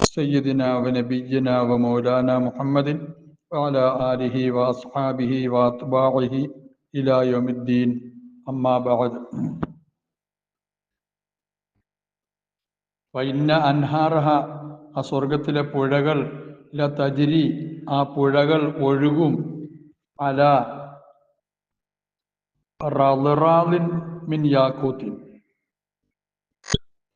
سيدنا ونبينا ومولانا محمد وعلى آله وأصحابه وأتباعه إلى يوم الدين أما بعد വൈന്ന അൻഹാറഹ ആ സ്വർഗത്തിലെ പുഴകൾ ല തജിരി ആ പുഴകൾ ഒഴുകും അല റളിറാളിൻ മിൻ യാക്കൂത്തിൻ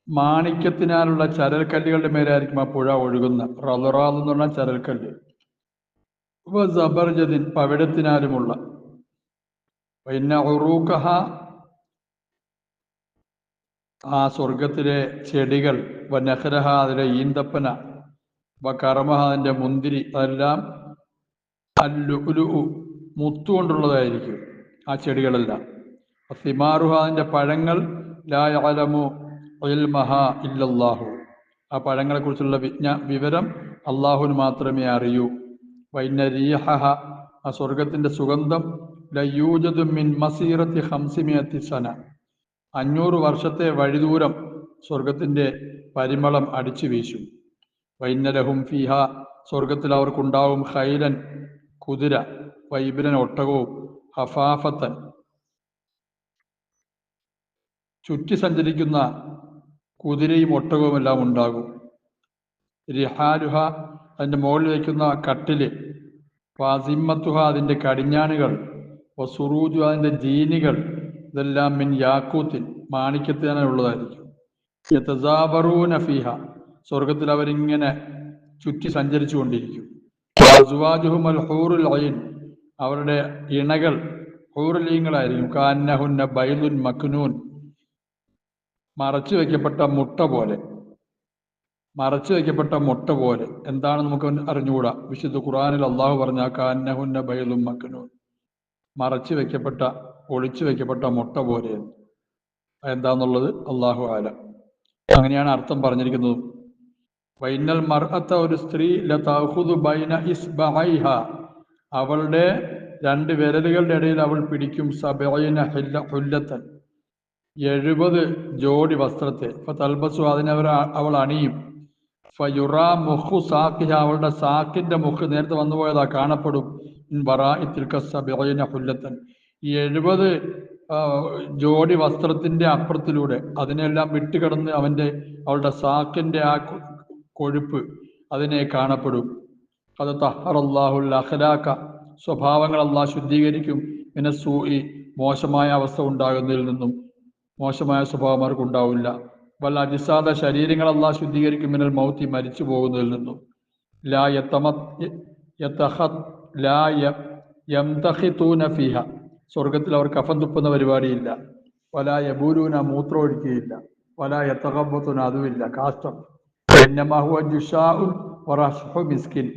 മാണിക്യത്തിനാലുള്ള ചരൽക്കല്ലുകളുടെ മേലായിരിക്കും ആ പുഴ ഒഴുകുന്ന. റളിറാൾ എന്ന് പറഞ്ഞാൽ ചരൽക്കല്ല്. വ സബർജദിൻ പവിടത്തിനാലുമുള്ള. പിന്നെ ഉറൂക്കഹ ആ സ്വർഗത്തിലെ ചെടികൾ നഹ്രഹ അതിലെ ഈന്തപ്പന വ കർമ്മഹ അതിന്റെ മുന്തിരി അതെല്ലാം അല്ലുലു മുത്തുകൊണ്ടുള്ളതായിരിക്കും ആ ചെടികളെല്ലാം. സിമാറുഹ അതിന്റെ പഴങ്ങൾ ലാ ഇൽമഹ ഇല്ലല്ലാഹു. ആ പഴങ്ങളെക്കുറിച്ചുള്ള വിജ്ഞ വിവരം അള്ളാഹുവിന് മാത്രമേ അറിയൂ. വൈന റീഹഹ ആ സ്വർഗത്തിന്റെ സുഗന്ധം ലയൂജദു മിൻ മസീറത്തി ഹംസിമിയത്തി സന. അഞ്ഞൂറ് വർഷത്തെ വഴിദൂരം സ്വർഗത്തിന്റെ പരിമളം അടിച്ചു വീശും. വൈന്നരഹും ഫിഹ സ്വർഗത്തിൽ അവർക്കുണ്ടാവും ഹൈലൻ കുതിര വൈബിരൻ ഒട്ടകവും ഹഫാഫത്തൻ. ചുറ്റി സഞ്ചരിക്കുന്ന കുതിരയും ഒട്ടകവും എല്ലാം ഉണ്ടാകും. രിഹാരുഹ അതിന്റെ മുകളിൽ വയ്ക്കുന്ന കട്ടിൽ. വാസിമ്മത്തുഹ അതിന്റെ കടിഞ്ഞാണുകൾ. വസുറൂജു അതിന്റെ ജീനികൾ. ഇതെല്ലാം മിൻ യാക്കൂത്തിൻ മാണിക്യത്തിനുള്ളതായിരിക്കും യതസാബറൂന സ്വർഗത്തിൽ അവരിങ്ങനെ ചുറ്റി സഞ്ചരിച്ചു കൊണ്ടിരിക്കും അവരുടെ ഇണകൾ ഹൂറുലീങ്ങളായിരിക്കും. കാന്നഹുന്ന ബൈലുൻ മക്നൂൻ. മറച്ചു വയ്ക്കപ്പെട്ട മുട്ട പോലെ. മറച്ചു വയ്ക്കപ്പെട്ട മുട്ട പോലെ. എന്താണ് നമുക്ക് അറിഞ്ഞുകൂടാ? വിശുദ്ധ ഖുറാനിൽ അള്ളാഹു പറഞ്ഞ കാന്നഹുന്ന ബൈലും മക്കനു മറച്ചു വയ്ക്കപ്പെട്ട ഒളിച്ചു വയ്ക്കപ്പെട്ട മുട്ട പോലെ. എന്താന്നുള്ളത് അള്ളാഹു ആല. അങ്ങനെയാണ് അർത്ഥം പറഞ്ഞിരിക്കുന്നത്. വൈനൽ മർഅത്ത ഒരു സ്ത്രീ ബൈന അവളുടെ രണ്ട് വിരലുകളുടെ ഇടയിൽ അവൾ പിടിക്കും എഴുപത് ജോഡി വസ്ത്രത്തെ. തൽബസു അതിനവർ അവൾ അണിയും. ഫയുറാ മുഹു സാക്കിഹ അവളുടെ സാക്കിന്റെ മുഖ് നേരത്തെ വന്നുപോയതാ കാണപ്പെടും. ബറാഇത്തിൽക്ക സബൈന ഹുല്ലത്തൻ. ഈ എഴുപത് ജോഡി വസ്ത്രത്തിന്റെ അപ്പുറത്തിലൂടെ അതിനെല്ലാം വിട്ടുകിടന്ന് അവന്റെ അവളുടെ സാക്കിന്റെ ആ കൊഴുപ്പ് അതിനെ കാണപ്പെടും. അത് തഹറല്ലാഹുൽ അഹ്ലാക്ക സ്വഭാവങ്ങൾ അള്ളാഹ് ശുദ്ധീകരിക്കും. പിന്നെ സൂയി മോശമായ അവസ്ഥ ഉണ്ടാകുന്നതിൽ നിന്നും. മോശമായ സ്വഭാവം അവർക്ക് ഉണ്ടാവില്ല. വല്ല അജിസാദ ശരീരങ്ങൾ അള്ളാഹ് ശുദ്ധീകരിക്കും മിനൽ മൗത്തി മരിച്ചു പോകുന്നതിൽ നിന്നും. ലാ ഫിഹ. സ്വർഗത്തിൽ അവർ കഫൻ തുപ്പുന്ന പരിപാടിയില്ല. വല യബൂലൂന മൂത്രം ഒഴിക്കുകയില്ല. വല യത്തകബത്തുന അതുമില്ല. കാഷ്ടം. മിസ്കിൻ.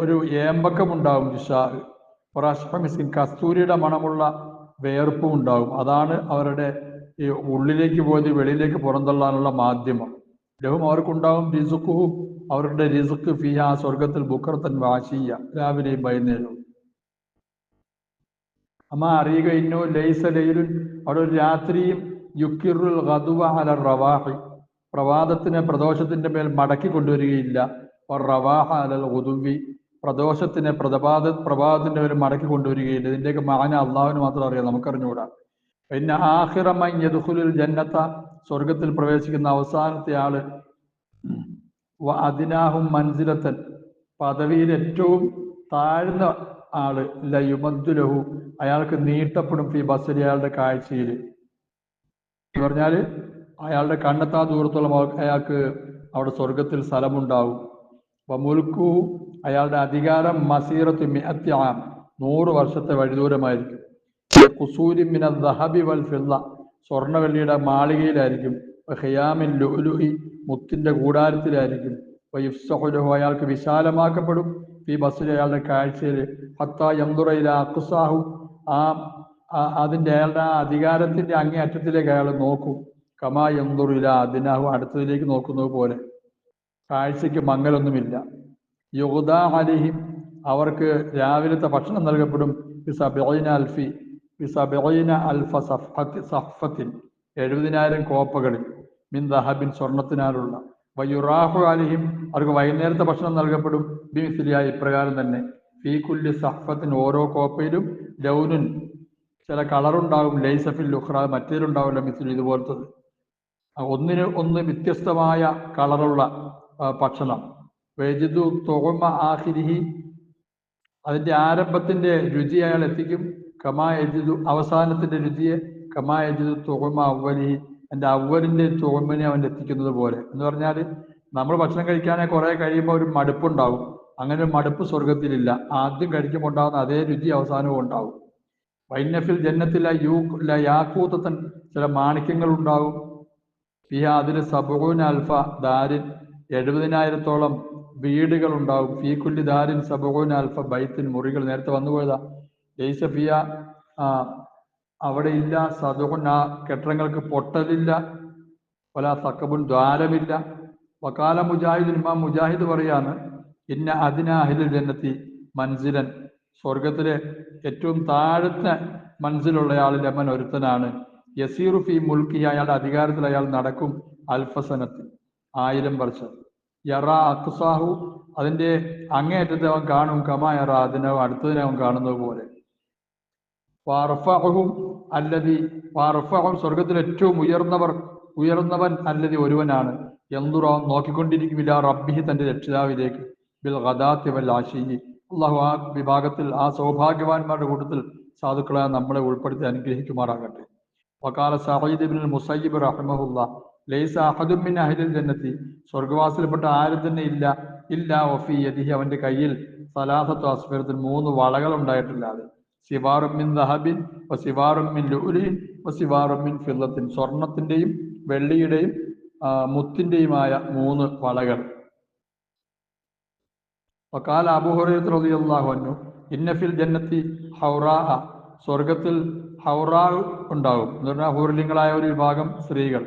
ഒരു ഏമ്പക്കം ഉണ്ടാവും ജുഷാ ഒറഷ്ഹു മിസ്കിൻ. കസ്തൂരിയുടെ മണമുള്ള വേർപ്പും ഉണ്ടാവും. അതാണ് അവരുടെ ഈ ഉള്ളിലേക്ക് പോയത് വെളിയിലേക്ക് പുറന്തള്ളാനുള്ള മാധ്യമം. ലഹും അവർക്കുണ്ടാവും റിസുഖും അവരുടെ റിസുഖ് ഫിയ സ്വർഗത്തിൽ ബുക്കർത്തൻ വാശിയ രാവിലെയും വൈകുന്നേരവും. അമ്മ അറിയുക ഇന്നോ ലൈസ ലൈലുൻ. അവിടെ ഒരു രാത്രിയും യുക്കിറുൽ ഗദുവ അല റവാഹി. പ്രവാദത്തിനെ പ്രദോഷത്തിന്റെ മേൽ മടക്കി കൊണ്ടുവരികയില്ല. റവാഹ അലൽ ഉദുവി പ്രദോഷത്തിന് പ്രഭാത പ്രഭാതത്തിന്റെ മേൽ മടക്കി കൊണ്ടുവരികയില്ല. ഇതിന്റെയൊക്കെ മാന അള്ളാഹുവിന് മാത്രം അറിയാം. നമുക്കറിഞ്ഞുകൂടാ. പിന്നെ ആഹിറമൻ ജന്നത്ത സ്വർഗത്തിൽ പ്രവേശിക്കുന്ന അവസാനത്തെ ആൾ. അതിനാഹും മൻസിലത്തൻ പദവിയിൽ ഏറ്റവും താഴ്ന്ന ആൾ. ലയുമദ്ദുലഹു അയാൾക്ക് നീട്ടപ്പെടും ഫി ബസരി അയാളുടെ കാഴ്ചയിൽ. എന്ന് പറഞ്ഞാൽ അയാളുടെ കണ്ണെത്താ ദൂരത്തോളം അയാൾക്ക് അവിടെ സ്വർഗത്തിൽ സ്ഥലമുണ്ടാവും. വമുൽക്കു അയാളുടെ അധികാരം മസീറത്ത് മിഅത്യാം നൂറ് വർഷത്തെ വഴിദൂരമായിരിക്കും. കുസൂരി മിന ദഹബി വൽ ഫില്ല. സ്വർണവെള്ളിയുടെ മാളികയിലായിരിക്കും. ഖിയാമിൻ ലുലുഹി മുത്തിന്റെ കൂടാരത്തിലായിരിക്കും. വയുഫ്സഹുലഹു അയാൾക്ക് വിശാലമാക്കപ്പെടും. ഈ ബസ്സിൽ അയാളുടെ കാഴ്ചയിൽ ഹത്ത യന്തുറയിലെ അക്കുസാഹു ആ അതിന്റെ അയാളുടെ ആ അധികാരത്തിന്റെ അങ്ങേ അറ്റത്തിലേക്ക് അയാൾ നോക്കും. കമാ യന്തുറില അതിനാഹു അടുത്തതിലേക്ക് നോക്കുന്നത് പോലെ. കാഴ്ചയ്ക്ക് മങ്ങലൊന്നുമില്ല. യുഗദ അലിഹിം അവർക്ക് രാവിലത്തെ ഭക്ഷണം നൽകപ്പെടും. ബിസബീന അൽഫി ബിസബീന അൽഫ സഫത്തി സഫത്തിൻ എഴുപതിനായിരം കോപ്പകളിൽ മിൻ ദഹബിൻ സ്വർണത്തിനാലുള്ള. വയുറാഹു അലിഹിം അവർക്ക് വൈകുന്നേരത്തെ ഭക്ഷണം നൽകപ്പെടും. ബിമിസിലിയ ഇപ്രകാരം തന്നെ ഫീ കുല്ലി സഫത്തിൻ ഓരോ കോപ്പയിലും ലൗനുൻ ചില കളറുണ്ടാകും ലൈസഫിൽ ലുഹ്റ മറ്റേലുണ്ടാവില്ല മിസിൽ ഇതുപോലത്തത്. ഒന്നിന് ഒന്ന് വ്യത്യസ്തമായ കളറുള്ള ഭക്ഷണം. വെജിദു തുകമ ആഹിരിഹി അതിന്റെ ആരംഭത്തിന്റെ രുചി അയാൾ എത്തിക്കും. കമാ അവസാനത്തിന്റെ രുചിയെ കമാ തുകമ അവലി എന്റെ അവലിന്റെ തുകമനെ അവൻ എത്തിക്കുന്നത് പോലെ. എന്ന് പറഞ്ഞാൽ നമ്മൾ ഭക്ഷണം കഴിക്കാനെ കുറെ കഴിയുമ്പോൾ ഒരു മടുപ്പുണ്ടാവും. അങ്ങനെ ഒരു മടുപ്പ് സ്വർഗത്തിലില്ല ആദ്യം കഴിക്കുമ്പോൾ ഉണ്ടാകുന്ന അതേ രുചി അവസാനവും ഉണ്ടാവും. വൈനഫിൽ ജന്നത്തില യൂ യാക്കൂത്തൻ ചില മാണിക്യങ്ങൾ ഉണ്ടാവും ഫിഹ അതിൽ സബൂൻ അൽഫ ദാരിൻ എഴുപതിനായിരത്തോളം വീടുകൾ ഉണ്ടാവും ഫീ കുല്ലി ദാരിൻ സബൂൻ അൽഫ ബൈത്തിൻ മുറികൾ നേരത്തെ വന്നു പോയതാ ലൈസ ഫിയ ആ, അവിടെ ഇല്ല സദുൻ ആ കെട്ടിടങ്ങൾക്ക് പൊട്ടലില്ല. പല സക്കബുൻ ദ്വാരമില്ല. വക്കാല മുജാഹിദ് ഇമാം മുജാഹിദ് പറയാണ് ഇന്ന അതിന അഹിലുൽ ജന്നത്തി മൻസിലൻ. സ്വർഗത്തിലെ ഏറ്റവും താഴത്തെ മനസ്സിലുള്ള ആൾ അമ്മൻ ഒരുത്തനാണ്. യസീറു ഫി മുൽക്കി അയാളുടെ അധികാരത്തിൽ അയാൾ നടക്കും അൽഫസനത്തിൽ. ആയിരം വർഷം. യറ അക്സാഹു അതിന്റെ അങ്ങേറ്റത്തെ അവൻ കാണും. കമാ യറ അതിനവൻ അടുത്തതിനെ അവൻ കാണുന്നത് പോലെ. വാർഫഹും അല്ലതി വാർഫഹും സ്വർഗത്തിൽ ഏറ്റവും ഉയർന്നവർ ഉയർന്നവൻ അല്ലതി ഒരുവനാണ്. എന്തുറോ നോക്കിക്കൊണ്ടിരിക്കുമില്ല റബ്ബിഹി തന്റെ രക്ഷിതാവിലേക്ക്. ബിൽ ഗദാത്തി വൽ ആശിയി അള്ളാഹു ആ വിഭാഗത്തിൽ ആ സൗഭാഗ്യവാന്മാരുടെ കൂട്ടത്തിൽ സാധുക്കളെ നമ്മളെ ഉൾപ്പെടുത്തി അനുഗ്രഹിക്കുമാറാകട്ടെ. വക്കാല സഹീദ് ബിൻ മുസയ്യിബ് ലൈസ അഹദുബിൻ അഹ്ലിൽ ജന്നത്തി. സ്വർഗവാസിൽപ്പെട്ട ആരും തന്നെ ഇല്ല. ഇല്ല ഒഫി യദിഹി. അവന്റെ കയ്യിൽ സലാസത്തു അസ്ഫിറത്തിൽ മൂന്ന് വളകൾ ഉണ്ടായിട്ടില്ലാതെ സിവാറും മിൻ ദഹബിൻ വ സിവാറും മിൻ ലുലിൻ വ സിവാറും മിൻ ഫില്ലത്തിൻ സ്വർണത്തിന്റെയും വെള്ളിയുടെയും മുത്തിന്റെയുമായ മൂന്ന് വളകൾ. വക്കാല അബൂഹുറൈറത്ത് റളിയല്ലാഹു അൻഹു ഇന്ന ഫിൽ ജന്നത്തി ഹൗറാ സ്വർഗത്തിൽ ഹൗറാ ഉണ്ടാകും എന്ന് പറഞ്ഞാൽ ഹൂർലിങ്ങളായ ഒരു വിഭാഗം സ്ത്രീകൾ.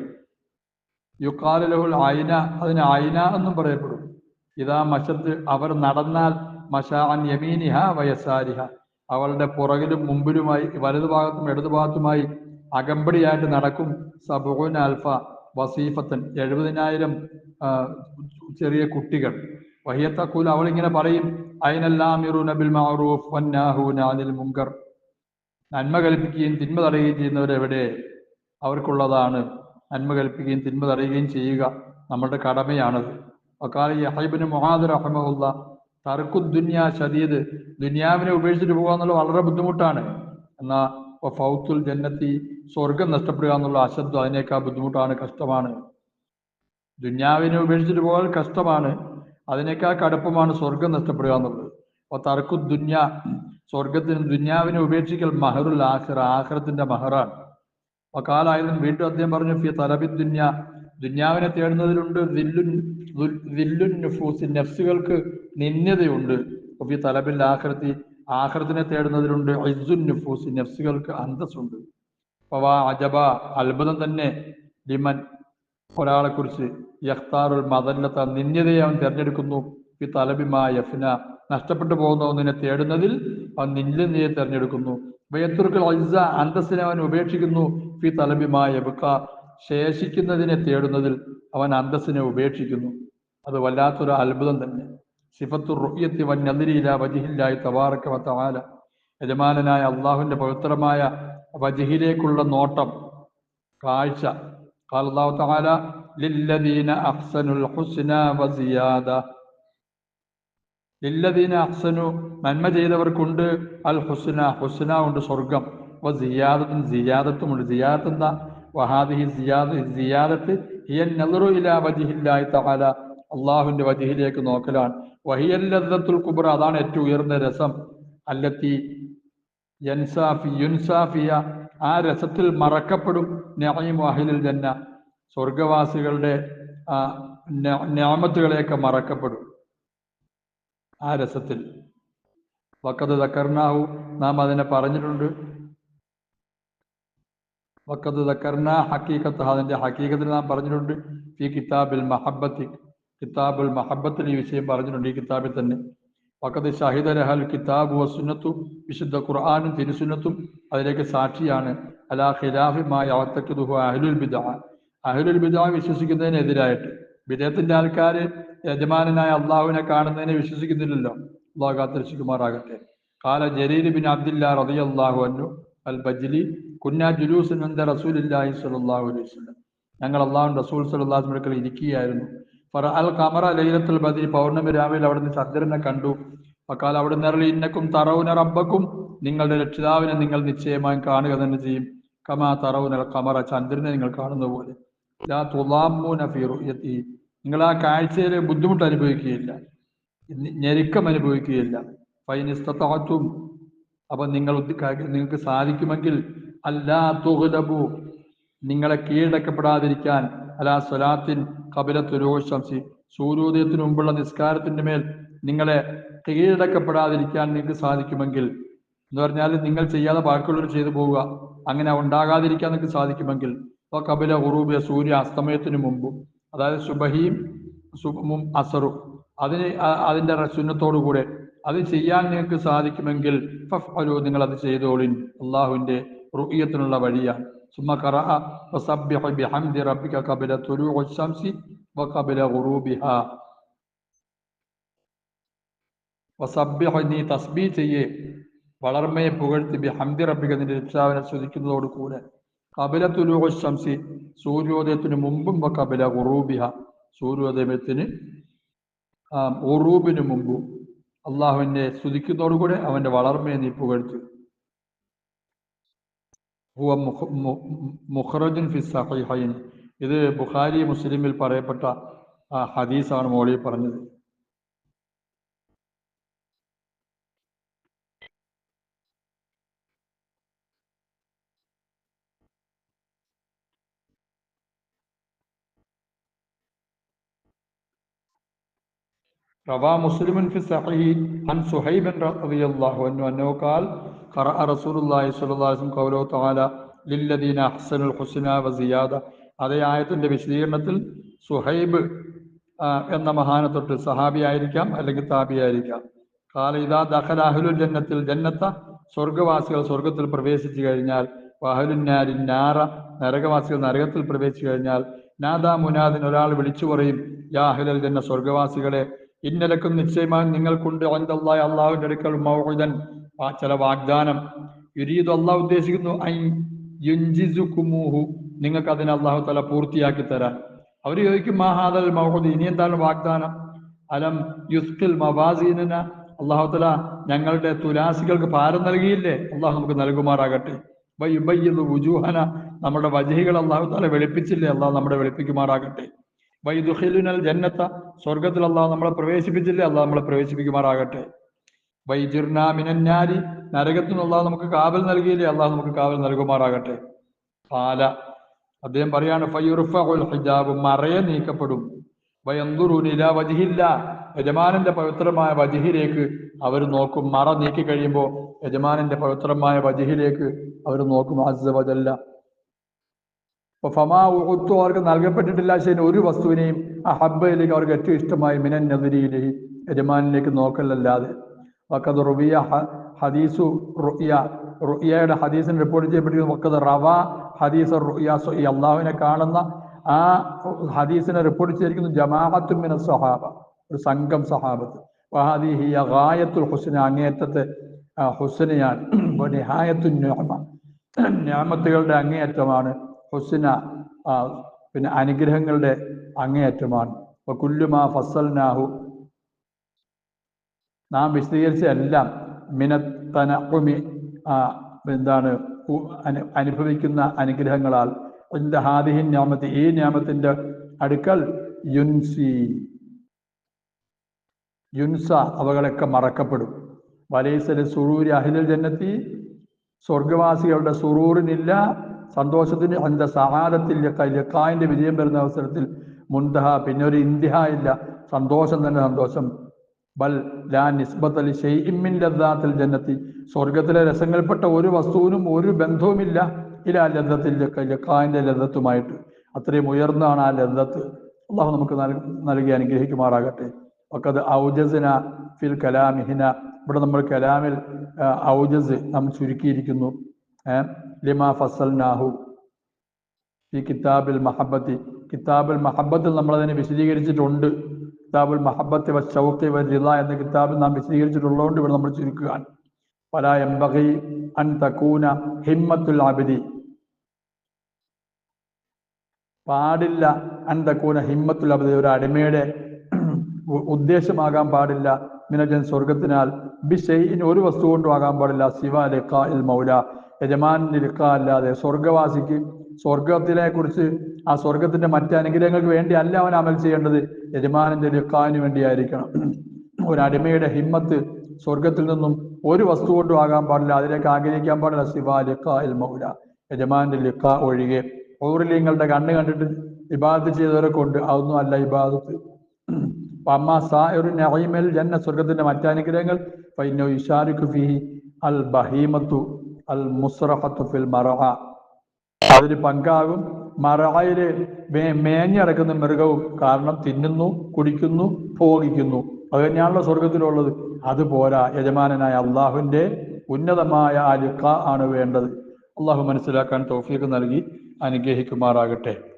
യുക്കാല ലഹുൽ അയിന അതിന് ആയിന എന്നും പറയപ്പെടും. ഇതാ മശത്ത് അവർ നടന്നാൽ മഷാൻ യമീനിഹ വയസാരിഹ അവളുടെ പുറകിലും മുമ്പിലുമായി വലതുഭാഗത്തും ഇടതുഭാഗത്തുമായി അകമ്പടിയായിട്ട് നടക്കും സബുഹുൻ അൽഫ വസീഫത്തൻ. എഴുപതിനായിരം ചെറിയ കുട്ടികൾ. വഹിയത്തക്കൂൽ ഇങ്ങനെ പറയും അയിനെല്ലാം ബിൽ അനിൽ മുങ്കർ. നന്മ കൽപ്പിക്കുകയും തിന്മ തടയുകയും ചെയ്യുന്നവരെവിടെ? അവർക്കുള്ളതാണ്. നന്മ കൽപ്പിക്കുകയും തിന്മ തടയുകയും ചെയ്യുക നമ്മളുടെ കടമയാണത്. വക്കാല ഹൈബിന് മുഹാദ് റഹ്മുല്ല തർക്കു ദുന്യ ശതീദ് ദുന്യാവിനെ ഉപേക്ഷിച്ചിട്ട് പോകുക എന്നുള്ളത് വളരെ ബുദ്ധിമുട്ടാണ്. എന്നാ ഫൗത്തുൽ ജന്നത്തി സ്വർഗം നഷ്ടപ്പെടുക എന്നുള്ള അശബ്ദം അതിനേക്കാൾ ബുദ്ധിമുട്ടാണ് കഷ്ടമാണ്. ദുന്യാവിനെ ഉപേക്ഷിച്ചിട്ട് പോകാൻ കഷ്ടമാണ് അതിനേക്കാൾ കടുപ്പമാണ് സ്വർഗം നഷ്ടപ്പെടുക എന്നുള്ളത്. അപ്പൊ തർക്കു ദുന്യ സ്വർഗത്തിന് ദുന്യാവിനെ ഉപേക്ഷിക്കൽ മഹറുൽ ആഖിറ ആഖിറത്തിന്റെ മഹറാണ്. വക്കാലായതും വീണ്ടും അദ്ദേഹം പറഞ്ഞു ഫി തലബി ദുന്യ ദുന്യാവിനെ തേടുന്നതിലുണ്ട് ദില്ലുൻ നുഫൂസ് നഫ്സുകൾക്ക് നിന്യതയുണ്ട് ഫി തലബിൽ ആഹൃതി ആഖിറത്തിനെ തേടുന്നതിലുണ്ട് ഇസുൻ നുഫൂസ് നഫ്സുകൾക്ക് അന്തസ്സുണ്ട്. പവാ അജബ അത്ഭുതം തന്നെ. ലിമൻ ഒരാളെ കുറിച്ച് യഖ്താറുൽ മദല്ലത്ത നിന്യതയെ അവൻ തിരഞ്ഞെടുക്കുന്നു. ഈ തലബിമാ യഫ്ന നഷ്ടപ്പെട്ടു പോകുന്ന ഒന്നിനെ തേടുന്നതിൽ അവൻ നിന്യതയെ തിരഞ്ഞെടുക്കുന്നു. വയത്തുർക്കൽ അജ്സ അന്തസ്സിനെ അവൻ ഉപേക്ഷിക്കുന്നു. ഫി തലബിമാ യബുക്ക ശേഷിക്കുന്നതിനെ തേടുന്നതിൽ അവൻ അന്തസ്സിനെ ഉപേക്ഷിക്കുന്നു അത് വല്ലാത്തൊരു അത്ഭുതം തന്നെ സിഫത്തു റുയ്യത്തി വൻ നദിരിയില വജിഹില്ലായി തവാറക്ക വത്താല യജമാനനായ അള്ളാഹുവിന്റെ പവിത്രമായ വജിഹിലേക്കുള്ള നോട്ടം കാഴ്ച قال الله تعالى للذين أحسنوا الحسنى وزيادة ലില്ലദീന അഹ്സനു നന്മ ചെയ്തവർക്കുണ്ട് അൽ ഹുസ്ന ഹുസ്ന ഉണ്ട് സ്വർഗം വ സിയാദത്തും സിയാദത്തുമുണ്ട് സിയാദത്ത് എന്താ വഹാദിഹി സിയാദ് സിയാദത്ത് ഹിയൻ നദറു ഇലാ വജിഹില്ലാഹി തആല. അള്ളാഹുവിന്റെ വജിഹിലേക്ക് നോക്കലാണ്. വഹിയൽ ലദ്ദത്തുൽ കുബ്ര അതാണ് ഏറ്റവും ഉയർന്ന രസം. അല്ലത്തി യൻസാഫി യുൻസാഫിയ ആ രസത്തിൽ മറക്കപ്പെടും നഈമു വഹിലിൽ ജന്ന. സ്വർഗവാസികളുടെ ഞാമത്തുകളെയൊക്കെ മറക്കപ്പെടും ആ രസത്തിൽ. വക്കത് തക്കർണാവു നാം അതിനെ പറഞ്ഞിട്ടുണ്ട്. വക്കത് തക്കർന ഹക്കീക്കത്ത് അതിന്റെ ഹക്കീക്കത്തിൽ നാം പറഞ്ഞിട്ടുണ്ട് ഈ കിതാബിൽ മഹബത്തി കിതാബുൽ മഹബത്തിൽ ഈ വിഷയം പറഞ്ഞിട്ടുണ്ട് ഈ കിതാബിൽ തന്നെ. വക്കത് ഷഹിദ ലഹൽ കിതാബ് വസുന്നത്തു വിശുദ്ധ ഖുർആാനും തിരുസുന്നത്തും അതിലേക്ക് സാക്ഷിയാണ്. അലാ ഖിലാഫിമായ അവത്തക്കുദുഹു അഹ്ലുൽ ബിദ അഹ്ലുൽ ബിദ വിശ്വസിക്കുന്നതിനെതിരായിട്ട് ബിദത്തിന്റെ ആൾക്കാർ യജമാനായ അള്ളാഹുവിനെ കാണുന്നതിനെ വിശ്വസിക്കുന്നില്ലല്ലോ. അള്ളാഹു കാത്തിരിച്ചുമാറാകട്ടെ കാല ജലീൽ ബിൻ അബ്ദില്ല റളിയല്ലാഹു അൻഹു അൽ ബജ്ലി കുന്ന ജുലൂസ് നന്ദ റസൂലില്ലാഹി സ്വല്ലല്ലാഹു അലൈഹി വസല്ലം. ഞങ്ങൾ അള്ളാഹു റസൂൽ സല്ലല്ലാഹു അടുക്കൽ ഇരിക്കുകയായിരുന്നു. ഫറ അൽ കമറ ലൈലത്തുൽ ബദ്രി പൗർണമി രാവിലെ അവിടുന്ന് ചന്ദ്രനെ കണ്ടു. അക്കാൽ അവിടെ നിറളി ഇന്നക്കും തറവുന റബ്ബക്കും നിങ്ങളുടെ രക്ഷിതാവിനെ നിങ്ങൾ നിശ്ചയമായും കാണുക തന്നെ ചെയ്യും കമാ തറവുന കമറ ചന്ദ്രനെ നിങ്ങൾ കാണുന്ന പോലെ നിങ്ങൾ ആ കാഴ്ചയിൽ ബുദ്ധിമുട്ട് അനുഭവിക്കുകയില്ല ഞെരുക്കം അനുഭവിക്കുകയില്ല ഫൈനിസ്തത്തും അപ്പൊ നിങ്ങൾ നിങ്ങൾക്ക് സാധിക്കുമെങ്കിൽ അല്ലാ തുഹലബു നിങ്ങളെ കീഴടക്കപ്പെടാതിരിക്കാൻ. അലാ സ്വലാത്തിൻ കപിലത്തുരോശംസി സൂര്യോദയത്തിനു മുമ്പുള്ള നിസ്കാരത്തിന്റെ മേൽ നിങ്ങളെ കീഴടക്കപ്പെടാതിരിക്കാൻ നിങ്ങൾക്ക് സാധിക്കുമെങ്കിൽ. എന്ന് പറഞ്ഞാൽ നിങ്ങൾ ചെയ്യാതെ ബാക്കിയുള്ളവർ ചെയ്തു പോവുക. അങ്ങനെ ഉണ്ടാകാതിരിക്കാൻ നിങ്ങൾക്ക് സാധിക്കുമെങ്കിൽ. അപ്പോൾ കപില ഉറൂബിയ സൂര്യ അസ്തമയത്തിന് മുമ്പും. അതായത് സുബഹിയും അസറും. അതിന് അതിന്റെ സുന്നത്തോടു കൂടെ അത് ചെയ്യാൻ നിങ്ങൾക്ക് സാധിക്കുമെങ്കിൽ ഫഫ്അലു നിങ്ങൾ അത് ചെയ്തോളിൻ അള്ളാഹുവിന്റെ റുയ്യത്തിനുള്ള വഴിയാണ് സുമ കബില നീ തസ്ബീ ചെയ്യേ. വളർമ്മയെ പുകഴ്ത്തി ബിഹംദി റബിക നിന്റെ രക്ഷാവിനെ ശ്രദ്ധിക്കുന്നതോട് കൂടെ. കബില തുലൂഹ സൂര്യോദയത്തിന് മുമ്പും കബില ഉറൂബിഹ സൂര്യോദയത്തിന് ഉറൂബിന് മുമ്പും അള്ളാഹുവിനെ സ്തുതിക്കുന്നതോടുകൂടെ അവന്റെ വളർമയെ നീ പുകഴ്ത്തു. ഹുവ ഫിസ് ഇത് ബുഖാരി മുസ്ലിമിൽ പറയപ്പെട്ട ഹദീസാണ് മോളി പറഞ്ഞത്. റവാ മുസ്ലിമുൻ ഫി സഹീ അൻ സുഹൈബൻ റളിയല്ലാഹു അൻഹു അന്നഹു ഖാൽ ഖറഅ റസൂലുള്ളാഹി സ്വല്ലല്ലാഹു അലൈഹി വസല്ലം ഖൗലഹു തആല ലില്ലദീന അഹ്സനുൽ ഹുസ്ന വ സിയാദ. അതേ ആയത്തിന്റെ വിശദീകരണത്തിൽ സുഹൈബ് എന്ന മഹാനത്തൊട്ട് സഹാബി ആയിരിക്കാം അല്ലെങ്കിൽ താബി ആയിരിക്കാം. കാല ഇതാ അഹ്ലുൽ ജന്നത്തിൽ ജന്നത്ത സ്വർഗവാസികൾ സ്വർഗത്തിൽ പ്രവേശിച്ചു കഴിഞ്ഞാൽ വഹലുന്നാരി നാറ നരകവാസികൾ നരകത്തിൽ പ്രവേശിച്ചു കഴിഞ്ഞാൽ നാദാ മുനാദിൻ ഒരാൾ വിളിച്ചു പറയും യാഹ്ലൽ ജന്ന സ്വർഗവാസികളെ ഇന്നലക്കും നിശ്ചയമായും നിങ്ങൾക്കുണ്ട് അന്തല്ലായ അള്ളാഹുവിന്റെ അടുക്കൽ മൗഹുദൻ ചില വാഗ്ദാനം. യുരീദ് അള്ളാഹ് ഉദ്ദേശിക്കുന്നു ഐ നിങ്ങൾക്ക് അതിനെ അള്ളാഹു തല പൂർത്തിയാക്കി തരാൻ. അവർ ചോദിക്കും മഹാദൽ മൗഹുദ് ഇനി എന്താണ് വാഗ്ദാനം? അലം യുസ്കിൽ മവാസീന അള്ളാഹു തല ഞങ്ങളുടെ തുലാസികൾക്ക് ഭാരം നൽകിയില്ലേ? അള്ളാഹു നമുക്ക് നൽകുമാറാകട്ടെ. വൈബയ്യത് വുജൂഹന നമ്മുടെ വജഹികൾ അള്ളാഹു തല വെളുപ്പിച്ചില്ലേ? അള്ളാഹു നമ്മുടെ വെളുപ്പിക്കുമാറാകട്ടെ. വൈദുഹിലുനൽ ജന്നത്ത സ്വർഗത്തിൽ അല്ലാ നമ്മളെ പ്രവേശിപ്പിച്ചില്ലേ? അല്ലാ നമ്മളെ പ്രവേശിപ്പിക്കുമാറാകട്ടെ. വൈജിർനാമിനാരി നരകത്തിൽ നിന്നുള്ള നമുക്ക് കാവൽ നൽകിയില്ലേ? അല്ലാ നമുക്ക് കാവൽ നൽകുമാറാകട്ടെ. പാല. അദ്ദേഹം പറയാണ് മറയ നീക്കപ്പെടും. വജിഹില്ല. യജമാനന്റെ പവിത്രമായ വജിഹിലേക്ക് അവർ നോക്കും. മറ നീക്കി കഴിയുമ്പോൾ യജമാനന്റെ പവിത്രമായ വജിഹിലേക്ക് അവർ നോക്കും. ആസവതല്ല ഫമാ ഉത്തു അവർക്ക് നൽകപ്പെട്ടിട്ടില്ല ശരി ഒരു വസ്തുവിനെയും ആ ഹബ്ബയിലേക്ക് അവർക്ക് ഏറ്റവും ഇഷ്ടമായി മിനൻ നദിരിയിലേക്ക് യജമാനിലേക്ക് നോക്കലല്ലാതെ. വക്കത് റുബിയ ഹദീസു റുയ റുയയുടെ ഹദീസിന് റിപ്പോർട്ട് ചെയ്യപ്പെട്ടിരിക്കുന്നു വക്കത് റവ ഹദീസ് റുയ ഈ അള്ളാഹുവിനെ കാണുന്ന ആ ഹദീസിനെ റിപ്പോർട്ട് ചെയ്തിരിക്കുന്നു ജമാഹത്തു മിന സഹാബ ഒരു സംഘം സഹാബത്ത് വഹാദി ഗായത്തുൽ ഹുസ്ന അങ്ങേയറ്റത്തെ ഹുസനയാണ്. നിഹായത്തു ന്യാമ ന്യാമത്തുകളുടെ അങ്ങേയറ്റമാണ് ഹുസ്ന പിന്നെ അനുഗ്രഹങ്ങളുടെ അങ്ങേയറ്റമാണ്. അപ്പൊ കുല്ലുമാ ഫസൽനാഹു നാം വിശദീകരിച്ച എല്ലാം മിനത്തനഉമി ഉമി എന്താണ് അനുഭവിക്കുന്ന അനുഗ്രഹങ്ങളാൽ. എന്റെ ഹാദിഹിൻ ഞാമത്ത് ഈ ഞാമത്തിന്റെ അടുക്കൽ യുൻസി യുൻസ അവകളൊക്കെ മറക്കപ്പെടും. വലൈസൽ സുറൂരി അഹിലൽ ജന്നത്തി സ്വർഗവാസികളുടെ സുറൂറിനില്ല സന്തോഷത്തിന് അതിന്റെ സഹാദത്തിൽ ലക്കായിന്റെ വിജയം വരുന്ന അവസരത്തിൽ മുന്തഹ പിന്നെ ഒരു ഇന്ത്യ ഇല്ല. സന്തോഷം തന്നെ സന്തോഷം. ബൽ ലാ അലി ഷെയ്മിൻ ലദ്ദാത്തിൽ ജന്നത്തി. സ്വർഗത്തിലെ രസങ്ങൾപ്പെട്ട ഒരു വസ്തുവിനും ഒരു ബന്ധവുമില്ല. ഇലാ ലദ്ദത്തിൽ ലക്കായിന്റെ ലദ്ദത്തുമായിട്ട്. അത്രയും ഉയർന്നാണ് ആ ലദ്ദത്ത്. അള്ളാഹു നമുക്ക് നൽ- നൽകി അനുഗ്രഹിക്കുമാറാകട്ടെ. ഒക്കത് ഔജസിന ഫിൽ കലാമിഹിന. ഇവിടെ നമ്മൾ കലാമിൽ ഔജസ് നാം ചുരുക്കിയിരിക്കുന്നു. ഏ? ഫസൽ നാഹു ഈ കിതാബിൽ മഹബത്തി. കിതാബുൽ മഹബത്തിൽ നമ്മളതിനെ വിശദീകരിച്ചിട്ടുണ്ട്. കിതാബുൽ മഹബത്ത് വ ഷൗഖി വ ജില എന്ന കിതാബിൽ നാം വിശദീകരിച്ചിട്ടുള്ളതുകൊണ്ട് ഇവിടെ നമ്മൾ ചുരുക്കുകയാണ്. പല എംബഹി അൻ തക്കൂന ഹിമ്മത്തുൽ അബിദി. പാടില്ല അൻ തക്കൂന ഹിമ്മത്തുൽ അബിദി. ഒരു അടിമയുടെ ഉദ്ദേശമാകാൻ പാടില്ല. മിനജൻ സ്വർഗത്തിനാൽ ബിഷെയിൻ ഒരു വസ്തു കൊണ്ടും ആകാൻ പാടില്ല. സിവ ലഖാ ഇൽ മൗല. അല്ലാതെ സ്വർഗവാസിക്ക് സ്വർഗത്തിനെ കുറിച്ച് ആ സ്വർഗത്തിന്റെ മറ്റ് അനുഗ്രഹങ്ങൾക്ക് വേണ്ടി അല്ല അവൻ അമൽ ചെയ്യേണ്ടത് യജമാനന്റെ ലിഖാന് വേണ്ടിയായിരിക്കണം. ഒരടിമയുടെ ഹിമ്മത്ത് സ്വർഗത്തിൽ നിന്നും ഒരു വസ്തു കൊണ്ടും ആകാൻ പാടില്ല അതിലേക്ക് ആഗ്രഹിക്കാൻ പാടില്ല. സിവ ലിഖ ഇൽ മൗല. യജമാന്റെ ലിക്ക ഒഴികെ പൗരലിങ്ങളുടെ കണ്ണ് കണ്ടിട്ട് ഇബാദത്ത് ചെയ്തവരെ കൊണ്ട് അതൊന്നും അല്ല ഇബാദത്ത്. അമ്മ സായൊരു നഈമൽ ജന്ന സ്വർഗത്തിന്റെ മറ്റനുഗ്രഹങ്ങൾ ഫൈനോ ഇഷാരിഖു ഫിഹി അൽ ബഹീമത്തു. അൽ മുസ്റഹത്തു ഫിൽ മറഹ. അതിന് പങ്കാകും. മറയിൽ മേ മേഞ്ഞടക്കുന്ന മൃഗവും കാരണം തിന്നുന്നു കുടിക്കുന്നു ഭോഗിക്കുന്നു. അത് തന്നെയാണല്ലോ സ്വർഗത്തിലുള്ളത് അതുപോരാ യജമാനായ അള്ളാഹുവിന്റെ ഉന്നതമായ ആ ലുക്ക ആണ് വേണ്ടത്. അള്ളാഹു മനസ്സിലാക്കാൻ തൗഫീഖ് നൽകി. അനുഗ്രഹിക്കുമാറാകട്ടെ.